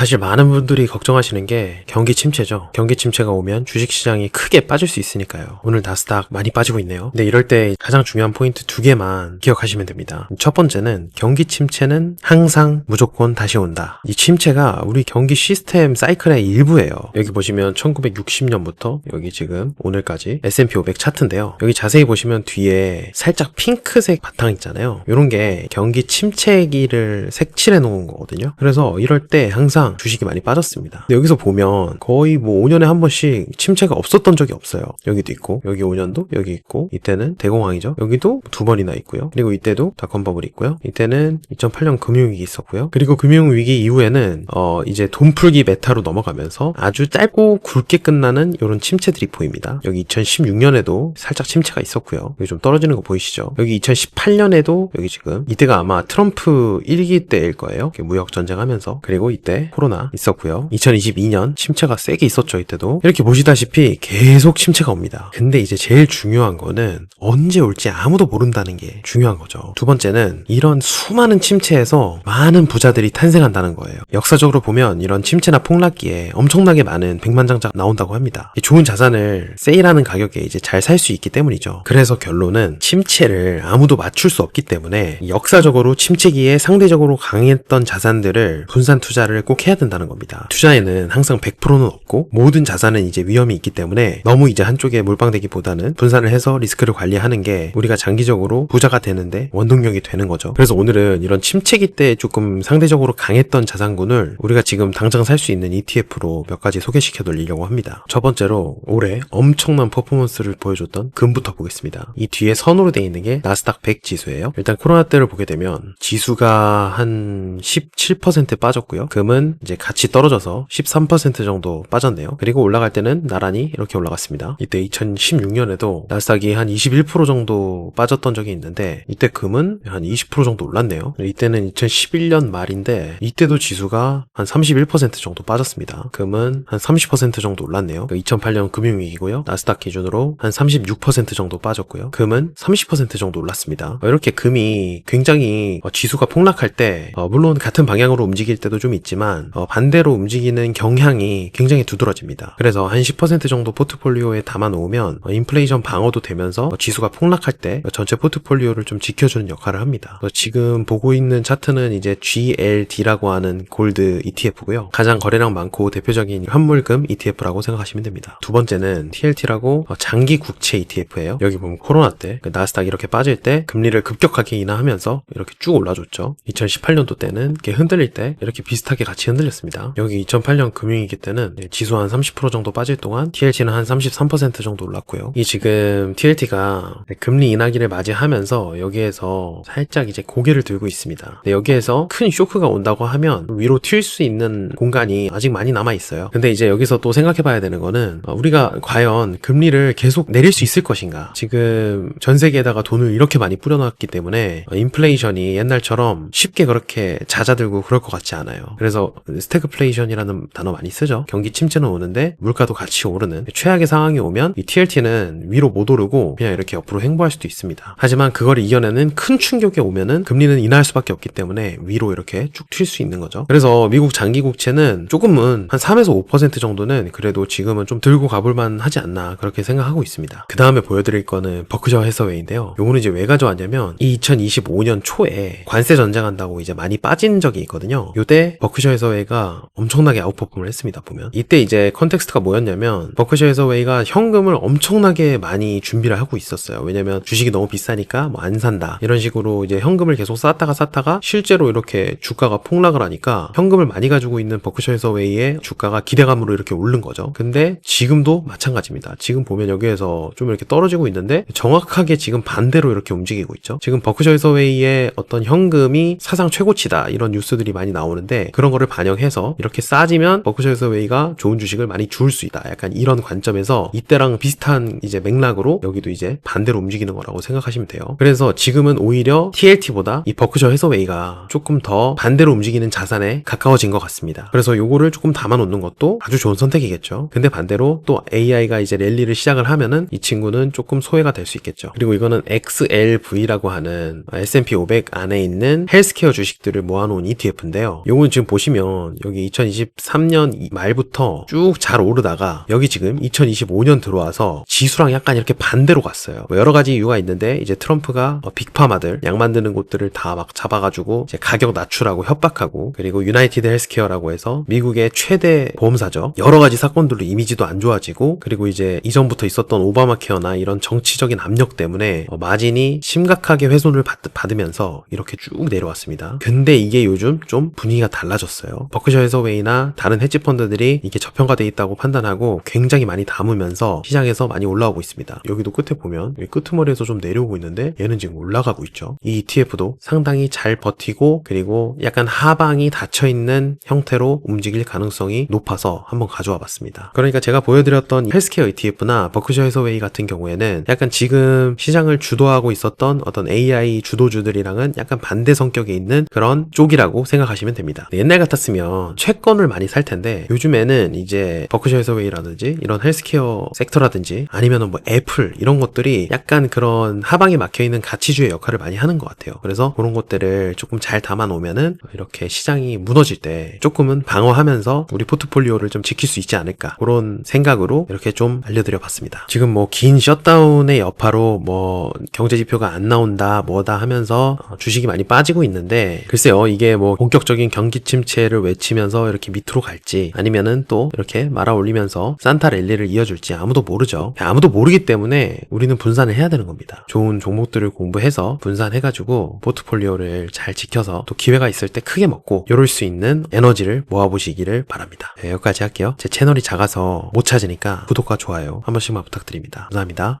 사실 많은 분들이 걱정하시는 게 경기 침체죠. 경기 침체가 오면 주식시장이 크게 빠질 수 있으니까요. 오늘 나스닥 많이 빠지고 있네요. 근데 이럴 때 가장 중요한 포인트 두 개만 기억하시면 됩니다. 첫 번째는 경기 침체는 항상 무조건 다시 온다. 이 침체가 우리 경기 시스템 사이클의 일부예요. 여기 보시면 1960년부터 여기 지금 오늘까지 S&P 500 차트인데요. 여기 자세히 보시면 뒤에 살짝 핑크색 바탕 있잖아요. 이런 게 경기 침체기를 색칠해 놓은 거거든요. 그래서 이럴 때 항상 주식이 많이 빠졌습니다. 여기서 보면 거의 뭐 5년에 한 번씩 침체가 없었던 적이 없어요. 여기도 있고 여기 5년도 여기 있고 이때는 대공황이죠. 여기도 두 번이나 있고요. 그리고 이때도 닷컴 버블이 있고요. 이때는 2008년 금융위기 있었고요. 그리고 금융위기 이후에는 어 이제 돈풀기 메타로 넘어가면서 아주 짧고 굵게 끝나는 이런 침체들이 보입니다. 여기 2016년에도 살짝 침체가 있었고요. 여기 좀 떨어지는 거 보이시죠? 여기 2018년에도 여기 지금 이때가 아마 트럼프 1기 때일 거예요. 무역 전쟁하면서 그리고 이때 코로나 있었고요. 2022년 침체가 세게 있었죠. 이때도 이렇게 보시다시피 계속 침체가 옵니다. 근데 이제 제일 중요한 거는 언제 올지 아무도 모른다는 게 중요한 거죠. 두 번째는 이런 수많은 침체에서 많은 부자들이 탄생한다는 거예요. 역사적으로 보면 이런 침체나 폭락기에 엄청나게 많은 백만장자 나온다고 합니다. 이 좋은 자산을 세일하는 가격에 이제 잘 살 수 있기 때문이죠. 그래서 결론은 침체를 아무도 맞출 수 없기 때문에 역사적으로 침체기에 상대적으로 강했던 자산들을 분산 투자를 꼭 해야 된다는 겁니다. 투자에는 항상 100%는 없고 모든 자산은 이제 위험이 있기 때문에 너무 이제 한쪽에 몰빵되기보다는 분산을 해서 리스크를 관리하는 게 우리가 장기적으로 부자가 되는데 원동력이 되는 거죠. 그래서 오늘은 이런 침체기 때 조금 상대적으로 강했던 자산군을 우리가 지금 당장 살 수 있는 ETF로 몇 가지 소개시켜 드리려고 합니다. 첫 번째로 올해 엄청난 퍼포먼스를 보여줬던 금부터 보겠습니다. 이 뒤에 선으로 되어 있는 게 나스닥 100 지수예요. 일단 코로나 때를 보게 되면 지수가 한 17% 빠졌고요. 금은 이제 같이 떨어져서 13% 정도 빠졌네요. 그리고 올라갈 때는 나란히 이렇게 올라갔습니다. 이때 2016년에도 나스닥이 한 21% 정도 빠졌던 적이 있는데 이때 금은 한 20% 정도 올랐네요. 이때는 2011년 말인데 이때도 지수가 한 31% 정도 빠졌습니다. 금은 한 30% 정도 올랐네요. 2008년 금융위기고요. 나스닥 기준으로 한 36% 정도 빠졌고요. 금은 30% 정도 올랐습니다. 어, 이렇게 금이 굉장히 어, 지수가 폭락할 때 어, 물론 같은 방향으로 움직일 때도 좀 있지만 어, 반대로 움직이는 경향이 굉장히 두드러집니다. 그래서 한 10% 정도 포트폴리오에 담아 놓으면 어, 인플레이션 방어도 되면서 어, 지수가 폭락할 때 어, 전체 포트폴리오를 좀 지켜주는 역할을 합니다. 지금 보고 있는 차트는 이제 GLD라고 하는 골드 ETF고요. 가장 거래량 많고 대표적인 현물금 ETF라고 생각하시면 됩니다. 두 번째는 TLT라고 어, 장기 국채 ETF예요. 여기 보면 코로나 때그 나스닥 이렇게 빠질 때 금리를 급격하게 인하하면서 이렇게 쭉 올라줬죠. 2018년도 때는 이렇게 흔들릴 때 이렇게 비슷하게 같이 흔들렸습니다. 여기 2008년 금융위기 때는 지수 한 30% 정도 빠질 동안 TLT는 한 33% 정도 올랐고요. 이 지금 TLT가 금리 인하기를 맞이하면서 여기에서 살짝 이제 고개를 들고 있습니다. 여기에서 큰 쇼크가 온다고 하면 위로 튈 수 있는 공간이 아직 많이 남아 있어요. 근데 이제 여기서 또 생각해 봐야 되는 거는 어, 우리가 과연 금리를 계속 내릴 수 있을 것인가? 지금 전 세계에다가 돈을 이렇게 많이 뿌려놨기 때문에 어, 인플레이션이 옛날처럼 쉽게 그렇게 잦아들고 그럴 것 같지 않아요. 그래서 스태그플레이션이라는 단어 많이 쓰죠. 경기 침체는 오는데 물가도 같이 오르는 최악의 상황이 오면 이 TLT는 위로 못 오르고 그냥 이렇게 옆으로 횡보할 수도 있습니다. 하지만 그걸 이겨내는 큰 충격이 오면은 금리는 인하할 수밖에 없기 때문에 위로 이렇게 쭉 튈 수 있는 거죠. 그래서 미국 장기 국채는 조금은 한 3에서 5% 정도는 그래도 지금은 좀 들고 가볼 만 하지 않나 그렇게 생각하고 있습니다. 그 다음에 보여드릴 거는 버크셔 해서웨이인데요. 요거는 이제 왜 가져왔냐면 이 2025년 초에 관세 전쟁한다고 이제 많이 빠진 적이 있거든요. 요때 버크셔 해서웨이가 엄청나게 아웃퍼폼을 했습니다. 보면 이때 이제 컨텍스트가 뭐였냐면 버크셔 해서웨이가 현금을 엄청나게 많이 준비를 하고 있었어요. 왜냐면 주식이 너무 비싸니까 뭐 안 산다 이런 식으로 이제 현금을 계속 쌓다가 쌓다가 실제로 이렇게 주가가 폭락을 하니까 현금을 많이 가지고 있는 버크셔 해서웨이의 주가가 기대감으로 이렇게 오른 거죠. 근데 지금도 마찬가지입니다. 지금 보면 여기에서 좀 이렇게 떨어지고 있는데 정확하게 지금 반대로 이렇게 움직이고 있죠. 지금 버크셔 해서웨이의 어떤 현금이 사상 최고치다 이런 뉴스들이 많이 나오는데 그런 거를 반 영해서 이렇게 싸지면 버크셔 해서웨이가 좋은 주식을 많이 줄 수 있다. 약간 이런 관점에서 이때랑 비슷한 이제 맥락으로 여기도 이제 반대로 움직이는 거라고 생각하시면 돼요. 그래서 지금은 오히려 TLT보다 이 버크셔 해서웨이가 조금 더 반대로 움직이는 자산에 가까워진 것 같습니다. 그래서 요거를 조금 담아놓는 것도 아주 좋은 선택이겠죠. 근데 반대로 또 AI가 이제 랠리를 시작을 하면은 이 친구는 조금 소외가 될 수 있겠죠. 그리고 이거는 XLV라고 하는 S&P 500 안에 있는 헬스케어 주식들을 모아놓은 ETF인데요. 요건 지금 보시면 보시면 여기 2023년 말부터 쭉 잘 오르다가 여기 지금 2025년 들어와서 지수랑 약간 이렇게 반대로 갔어요. 뭐 여러 가지 이유가 있는데 이제 트럼프가 어, 빅파마들 약 만드는 곳들을 다 막 잡아가지고 이제 가격 낮추라고 협박하고 그리고 유나이티드 헬스케어라고 해서 미국의 최대 보험사죠. 여러 가지 사건들로 이미지도 안 좋아지고 그리고 이제 이전부터 있었던 오바마 케어나 이런 정치적인 압력 때문에 어, 마진이 심각하게 훼손을 받, 받으면서 이렇게 쭉 내려왔습니다. 근데 이게 요즘 좀 분위기가 달라졌어요. 버크셔 해서웨이나 다른 헤지 펀드들이 이게 저평가돼 있다고 판단하고 굉장히 많이 담으면서 시장에서 많이 올라오고 있습니다. 여기도 끝에 보면 여기 끄트머리에서 좀 내려오고 있는데 얘는 지금 올라가고 있죠. 이 ETF도 상당히 잘 버티고 그리고 약간 하방이 닫혀 있는 형태로 움직일 가능성이 높아서 한번 가져와 봤습니다. 그러니까 제가 보여드렸던 이 헬스케어 ETF나 버크셔 해서웨이 같은 경우에는 약간 지금 시장을 주도하고 있었던 어떤 AI 주도주들이랑은 약간 반대 성격이 있는 그런 쪽이라고 생각하시면 됩니다. 옛날 같았 으면 채권을 많이 살 텐데 요즘에는 이제 버크셔 해서웨이라든지 이런 헬스케어 섹터라든지 아니면은 뭐 애플 이런 것들이 약간 그런 하방에 막혀 있는 가치주의 역할을 많이 하는 것 같아요. 그래서 그런 것들을 조금 잘 담아 놓으면은 이렇게 시장이 무너질 때 조금은 방어하면서 우리 포트폴리오를 좀 지킬 수 있지 않을까 그런 생각으로 이렇게 좀 알려드려 봤습니다. 지금 뭐 긴 셧다운의 여파로 뭐 경제 지표가 안 나온다 뭐다 하면서 어, 주식이 많이 빠지고 있는데 글쎄요 이게 뭐 본격적인 경기 침체 를 외치면서 이렇게 밑으로 갈지 아니면은 또 이렇게 말아 올리면서 산타 랠리를 이어줄지 아무도 모르죠. 아무도 모르기 때문에 우리는 분산을 해야 되는 겁니다. 좋은 종목들을 공부해서 분산해가지고 포트폴리오를 잘 지켜서 또 기회가 있을 때 크게 먹고 이럴 수 있는 에너지를 모아보시기를 바랍니다. 네, 여기까지 할게요. 제 채널이 작아서 못 찾으니까 구독과 좋아요 한 번씩만 부탁드립니다. 감사합니다.